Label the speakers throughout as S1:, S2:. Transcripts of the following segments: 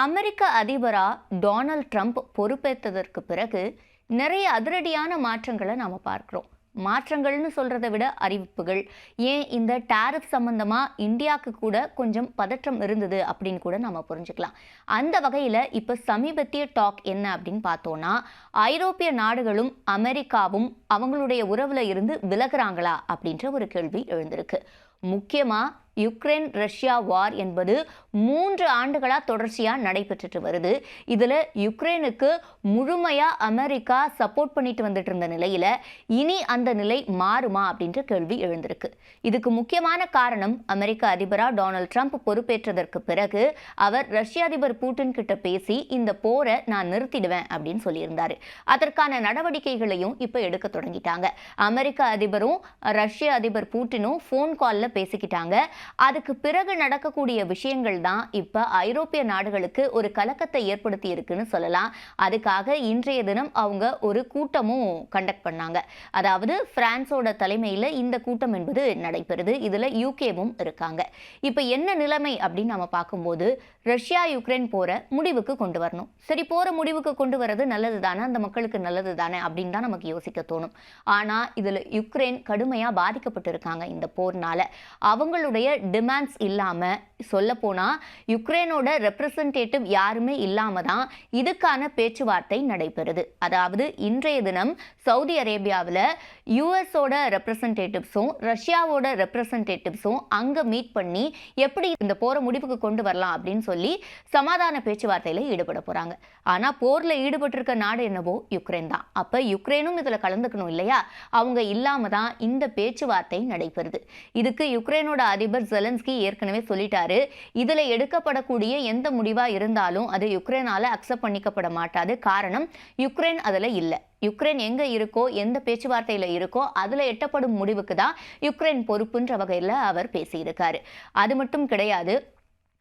S1: அமெரிக்க அதிபரா Donald Trump பொறுப்பேற்றதற்கு பிறகு நிறைய அதிரடியான மாற்றங்களை நாம் பார்க்குறோம். மாற்றங்கள்னு சொல்கிறத விட அறிவிப்புகள். ஏன் இந்த டாரிஃப் சம்மந்தமாக இந்தியாவுக்கு கூட கொஞ்சம் பதற்றம் இருந்தது அப்படின்னு கூட நம்ம புரிஞ்சுக்கலாம். அந்த வகையில் இப்போ சமீபத்திய டாக் என்ன அப்படின்னு பார்த்தோன்னா ஐரோப்பிய நாடுகளும் அமெரிக்காவும் அவங்களுடைய உறவில் இருந்து விலகுறாங்களா அப்படின்ற ஒரு கேள்வி எழுந்திருக்கு. முக்கியமாக யுக்ரைன் ரஷ்யா வார் என்பது மூன்று ஆண்டுகளாக தொடர்ச்சியாக நடைபெற்றுட்டு வருது. இதில் யுக்ரைனுக்கு முழுமையாக அமெரிக்கா சப்போர்ட் பண்ணிட்டு வந்துட்டு இருந்த நிலையில் இனி அந்த நிலை மாறுமா அப்படின்ற கேள்வி எழுந்திருக்கு. இதுக்கு முக்கியமான காரணம் அமெரிக்க அதிபராக டொனால்ட் ட்ரம்ப் பொறுப்பேற்றதற்கு பிறகு அவர் ரஷ்ய அதிபர் பூட்டின் கிட்ட பேசி இந்த போரை நான் நிறுத்திடுவேன் அப்படின்னு சொல்லியிருந்தார். அதற்கான நடவடிக்கைகளையும் இப்போ எடுக்க தொடங்கிட்டாங்க. அமெரிக்க அதிபரும் ரஷ்ய அதிபர் பூட்டினும் ஃபோன் காலில் பேசிக்கிட்டாங்க. அதுக்கு பிறகு நடக்கக்கூடிய விஷயங்கள் தான் இப்போ ஐரோப்பிய நாடுகளுக்கு ஒரு கலக்கத்தை ஏற்படுத்தி இருக்குன்னு சொல்லலாம். அதுக்காக இன்றைய தினம் அவங்க ஒரு கூட்டமும் கண்டக்ட் பண்ணாங்க. அதாவது பிரான்ஸோட தலைமையில் இந்த கூட்டம் என்பது நடைபெறுது. இதுல யூகேவும் இருக்காங்க. இப்போ என்ன நிலைமை அப்படின்னு நம்ம பார்க்கும்போது ரஷ்யா யுக்ரைன் போற முடிவுக்கு கொண்டு வரணும். சரி போற முடிவுக்கு கொண்டு வர்றது நல்லது தானே அந்த மக்களுக்கு நல்லது தானே அப்படின்னு தான் நமக்கு யோசிக்க தோணும். ஆனா இதுல யுக்ரைன் கடுமையா பாதிக்கப்பட்டிருக்காங்க இந்த போர்னால. அவங்களுடைய டிமாண்ட்ஸ் இல்லாமல் சொல்லப்போனால் யுக்ரைனோட ரெப்ரசன்டேட்டிவ் யாருமே இல்லாமல் தான் இதுக்கான பேச்சுவார்த்தை நடைபெறுது. அதாவது இன்றைய தினம் சவுதி அரேபியாவில் யூஎஸோட ரெப்ரசன்டேட்டிவ்ஸும் ரஷ்யாவோட ரெப்ரசன்டேட்டிவ்ஸும் அங்க மீட் பண்ணி எப்படி இந்த போரை முடிவுக்கு கொண்டு வரலாம் அப்படின்னு சொல்லி சமாதான பேச்சுவார்த்தையில் ஈடுபட போறாங்க. ஆனா போர்ல ஈடுபட்டிருக்க நாடு என்னவோ யுக்ரைன் தான். அப்ப யுக்ரைனும் இதுல கலந்துக்கணும் இல்லையா? அவங்க இல்லாமல் தான் இந்த பேச்சுவார்த்தை நடைபெறுது. இதுக்கு யுக்ரைனோட அதிபர் ஜெலன்ஸ்கி ஏற்கனவே சொல்லிட்டாரு. இதுல எடுக்கப்படக்கூடிய எந்த முடிவா இருந்தாலும் அது யுக்ரைனால அக்செப்ட் பண்ணிக்கப்பட மாட்டாது. காரணம் யுக்ரைன் அதுல இல்ல. யுக்ரைன் எங்க இருக்கோ எந்த பேச்சுவார்த்தையில இருக்கோ அதுல எட்டப்படும் முடிவுக்கு தான் யுக்ரைன் பொறுப்புன்ற வகையில அவர் பேசியிருக்காரு. அது மட்டும் கிடையாது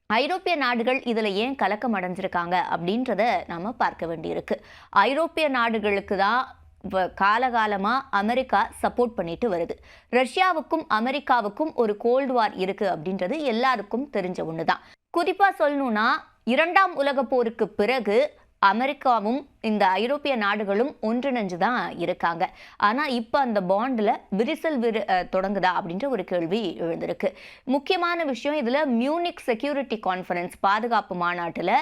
S1: ஐரோப்பிய நாடுகள் இதில் ஏன் கலக்கம் அடைஞ்சிருக்காங்க அப்படின்றத நம்ம பார்க்க வேண்டியிருக்கு. ஐரோப்பிய நாடுகளுக்கு தான் வ- அமெரிக்கா சப்போர்ட் பண்ணிட்டு வருது. ரஷ்யாவுக்கும் அமெரிக்காவுக்கும் ஒரு கோல்டு வார் இருக்கு அப்படின்றது எல்லாருக்கும் தெரிஞ்ச ஒன்று தான் குறிப்பாக சொல்லணும்னா இரண்டாம் உலக போருக்கு பிறகு அமெரிக்காவும் இந்த ஐரோப்பிய நாடுகளும் ஒன்றிணைஞ்சு தான் இருக்காங்க. ஆனால் இப்போ அந்த பாண்டில் விரிசல் விரு தொடங்குதா அப்படின்ற ஒரு கேள்வி எழுந்திருக்கு. முக்கியமான விஷயம் இதில் மியூனிக் செக்யூரிட்டி கான்ஃபரன்ஸ் பாதுகாப்பு மாநாட்டில்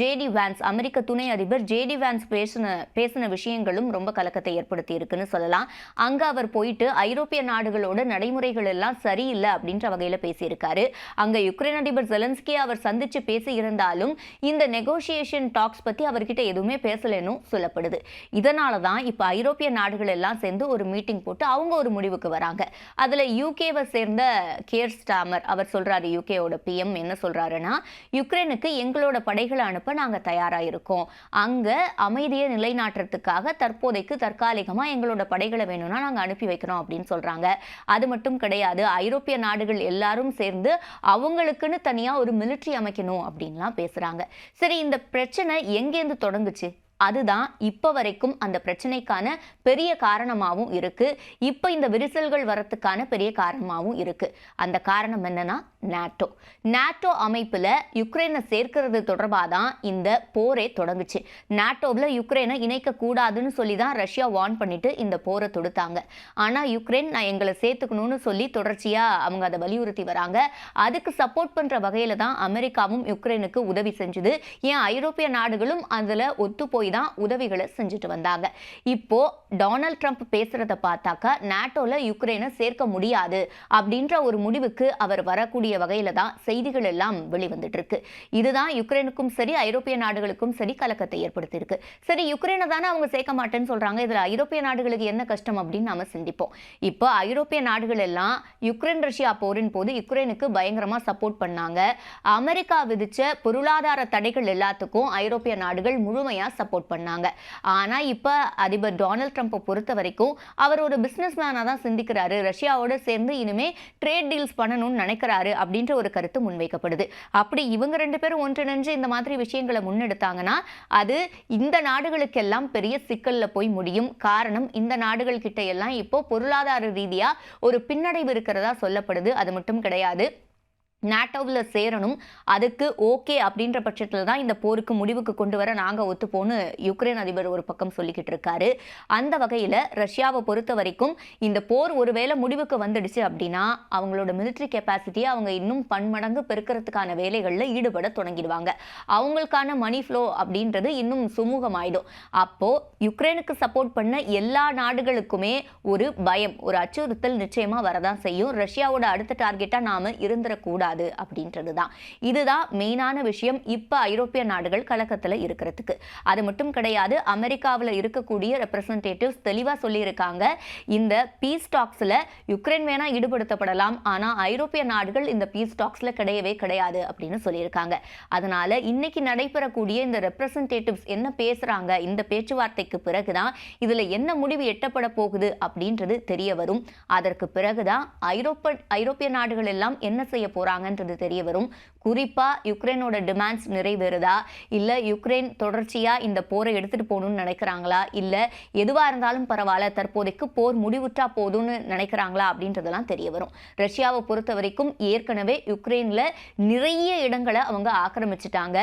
S1: ஜேடி வேன்ஸ் அமெரிக்க துணை அதிபர் ஜேடி வேன்ஸ் பேசின பேசின விஷயங்களும் ரொம்ப கலக்கத்தை ஏற்படுத்தி இருக்குன்னு சொல்லலாம். அங்கே அவர் போயிட்டு ஐரோப்பிய நாடுகளோட நடைமுறைகள் எல்லாம் சரியில்லை அப்படின்ற வகையில் பேசியிருக்காரு. அங்கே யுக்ரைன் அதிபர் ஜெலன்ஸ்கியை அவர் சந்தித்து பேசியிருந்தாலும் இந்த நெகோசியேஷன் டாக்ஸ் பற்றி அவர்கிட்ட எதுவுமே பேச பேசலைன்னு சொல்லப்படுது. இதனால தான் இப்போ ஐரோப்பிய நாடுகள் எல்லாம் சேர்ந்து ஒரு மீட்டிங் போட்டு அவங்க ஒரு முடிவுக்கு வராங்க. அதுல யூகேவை சேர்ந்த கேர் ஸ்டாமர் அவர் சொல்றாரு யூகேவோட பிஎம் என்ன சொல்றாருன்னா யுக்ரைனுக்கு எங்களோட படைகளை அனுப்ப நாங்க தயாரா இருக்கோம் அங்க அமைதியை நிலைநாட்டுறதுக்காக தற்போதைக்கு தற்காலிகமா எங்களோட படைகளை வேணும்னா நாங்க அனுப்பி வைக்கிறோம் அப்படின்னு சொல்றாங்க. அது மட்டும் கிடையாது ஐரோப்பிய நாடுகள் எல்லாரும் சேர்ந்து அவங்களுக்குன்னு தனியா ஒரு மிலிட்ரி அமைக்கணும் அப்படின்லாம் பேசுறாங்க. சரி இந்த பிரச்சனை எங்கேருந்து தொடங்குச்சு? அதுதான் இப்போ வரைக்கும் அந்த பிரச்சனைக்கான பெரிய காரணமாகவும் இருக்குது இப்போ இந்த விரிசல்கள் வரத்துக்கான பெரிய காரணமாகவும் இருக்குது அந்த காரணம் என்னன்னா நாட்டோ. நாட்டோ அமைப்பில் யுக்ரைனை சேர்க்கிறது தொடர்பாக தான் இந்த போரே தொடங்குச்சு. நாட்டோவில் யுக்ரைனை இணைக்க கூடாதுன்னு சொல்லி தான் ரஷ்யா வார்ன் பண்ணிட்டு இந்த போரை தொடுத்தாங்க. ஆனால் யுக்ரைன் நான் எங்களை சேர்த்துக்கணும்னு சொல்லி தொடர்ச்சியாக அவங்க அதை வலியுறுத்தி வராங்க. அதுக்கு சப்போர்ட் பண்ணுற வகையில் தான் அமெரிக்காவும் யுக்ரைனுக்கு உதவி செஞ்சுது. ஏன் ஐரோப்பிய நாடுகளும் அதில் ஒத்து போய் தான் உதவிகளை செஞ்சுட்டு வந்தாங்க. இப்போ டொனால்ட் ட்ரம்ப் பேசுறத பார்த்தாக்க நாட்டோல யுக்ரைனை சேர்க்க முடியாது அப்படின்ற ஒரு முடிவுக்கு அவர் வரக்கூடிய வகையில தான் செய்திகள் எல்லாம் வெளிவந்துட்டு இருக்கு இதுதான் யுக்ரைனுக்கும் சரி ஐரோப்பிய நாடுகளுக்கும் சரி கலக்கத்தை ஏற்படுத்தியிருக்கு. சரி யுக்ரைனை தானே அவங்க சேர்க்க மாட்டேன்னு சொல்றாங்க. இதுல ஐரோப்பிய நாடுகளுக்கு என்ன கஷ்டம் அப்படின்னு நாம சிந்திப்போம். இப்போ ஐரோப்பிய நாடுகள் எல்லாம் யுக்ரைன் ரஷ்யா போரின் போது யுக்ரைனுக்கு பயங்கரமா சப்போர்ட் பண்ணாங்க. அமெரிக்கா விதிச்ச பொருளாதார தடைகள் எல்லாத்துக்கும் ஐரோப்பிய நாடுகள் முழுமையா சப்போர்ட் பண்ணாங்க. ஆனால் இப்போ அதிபர் டொனால்ட் ட்ரம்ப்பை பொறுத்த வரைக்கும் அவர் ஒரு பிஸ்னஸ் மேனாக தான் சிந்திக்கிறாரு. ரஷ்யாவோட சேர்ந்து இனிமே ட்ரேட் டீல்ஸ் பண்ணணும்னு நினைக்கிறாரு அப்படின்ற ஒரு கருத்து முன்வைக்கப்படுது. அப்படி இவங்க ரெண்டு பேரும் ஒன்றிணைஞ்சு இந்த மாதிரி விஷயங்களை முன்னெடுத்தாங்கன்னா அது இந்த நாடுகளுக்கெல்லாம் பெரிய சிக்கலில் போய் முடியும். காரணம் இந்த நாடுகள் கிட்ட எல்லாம் இப்போ பொருளாதார ரீதியாக ஒரு பின்னடைவு இருக்கிறதா சொல்லப்படுது. அது மட்டும் கிடையாது. நாட்டோவில் சேரணும். அதுக்கு ஓகே அப்படின்ற பட்சத்தில் தான் இந்த போருக்கு முடிவுக்கு கொண்டு வர நாங்கள் ஒத்துப்போன்னு யுக்ரைன் அதிபர் ஒரு பக்கம் சொல்லிக்கிட்டு இருக்காரு. அந்த வகையில் ரஷ்யாவை பொறுத்த வரைக்கும் இந்த போர் ஒருவேளை முடிவுக்கு வந்துடுச்சு அப்படின்னா அவங்களோட மிலிட்ரி கெப்பாசிட்டியை அவங்க இன்னும் பன்மடங்கு பெருக்கிறதுக்கான வேலைகளில் ஈடுபட தொடங்கிடுவாங்க. அவங்களுக்கான மணி ஃப்ளோ அப்படின்றது இன்னும் சுமூகமாயிடும். அப்போது யுக்ரைனுக்கு சப்போர்ட் பண்ண எல்லா நாடுகளுக்குமே ஒரு பயம் ஒரு அச்சுறுத்தல் நிச்சயமாக வரதான் செய்யும். ரஷ்யாவோட அடுத்த டார்கெட்டாக நாம் இருந்துடக்கூடாது. அப்படின்றது தான் இதுதான் மெயினான விஷயம். இப்போ ஐரோப்பிய நாடுகள் கலக்கத்தில் இருக்கிறதுக்கு. அது மட்டும் கிடையாது அமெரிக்காவில் இருக்கக்கூடிய ரெப்ரசன்டேட்டிவ்ஸ் தெளிவாக சொல்லியிருக்காங்க. இந்த பீஸ் டாக்ஸில் யுக்ரைன் வேணா ஈடுபடுத்தப்படலாம் ஆனால் ஐரோப்பிய நாடுகள் இந்த பீஸ் டாக்ஸில் கிடையவே கிடையாது அப்படின்னு சொல்லியிருக்காங்க. அதனால இன்னைக்கு நடைபெறக்கூடிய இந்த ரெப்ரசன்டேட்டிவ்ஸ் என்ன பேசுறாங்க இந்த பேச்சுவார்த்தைக்கு பிறகுதான் இதுல என்ன முடிவு எட்டப்பட போகுது அப்படின்றது தெரிய வரும். அதற்கு பிறகுதான் ஐரோப்ப ஐரோப்பிய நாடுகள் எல்லாம் என்ன செய்ய இருக்காங்கன்றது தெரிய வரும் குறிப்பா யுக்ரைனோட டிமாண்ட்ஸ் நிறைவேறுதா? இல்ல யுக்ரைன் தொடர்ச்சியா இந்த போரை எடுத்துட்டு போகணும்னு நினைக்கிறாங்களா? இல்ல எதுவா இருந்தாலும் பரவாயில்ல தற்போதைக்கு போர் முடிவுற்றா போதும்னு நினைக்கிறாங்களா? அப்படின்றதெல்லாம் தெரிய வரும் ரஷ்யாவை பொறுத்த வரைக்கும் ஏற்கனவே யுக்ரைனில் நிறைய இடங்களை அவங்க ஆக்கிரமிச்சிட்டாங்க.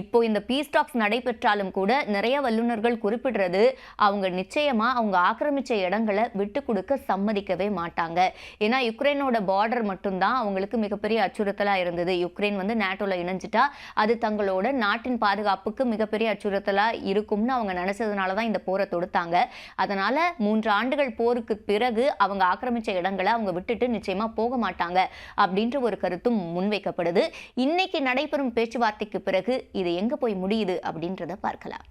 S1: இப்போ இந்த பீஸ் டாக்ஸ் நடைபெற்றாலும் கூட நிறைய வல்லுநர்கள் குறிப்பிடுறது அவங்க நிச்சயமா அவங்க ஆக்கிரமிச்ச இடங்களை விட்டு கொடுக்க சம்மதிக்கவே மாட்டாங்க. ஏன்னா யுக்ரைனோட பார்டர் மட்டும்தான் அவங்களுக்கு மிகப்பெரிய அச்சுறுத்தலா இருந்தது. யுக்ரைன் வந்து நேட்டோல இணைஞ்சிட்டா அது தங்களோட நாட்டின் பாதுகாப்புக்கு மிகப்பெரிய அச்சுறுத்தலா இருக்கும்னு அவங்க நினச்சதுனால தான் இந்த போரை தொடுத்தாங்க. அதனால மூன்று ஆண்டுகள் போருக்கு பிறகு அவங்க ஆக்கிரமிச்ச இடங்களை அவங்க விட்டுட்டு நிச்சயமா போக மாட்டாங்க அப்படின்ற ஒரு கருத்தும் முன்வைக்கப்படுது. இன்னைக்கு நடைபெறும் பேச்சுவார்த்தைக்கு பிறகு இது எங்க போய் முடியுது அப்படின்றத பார்க்கலாம்.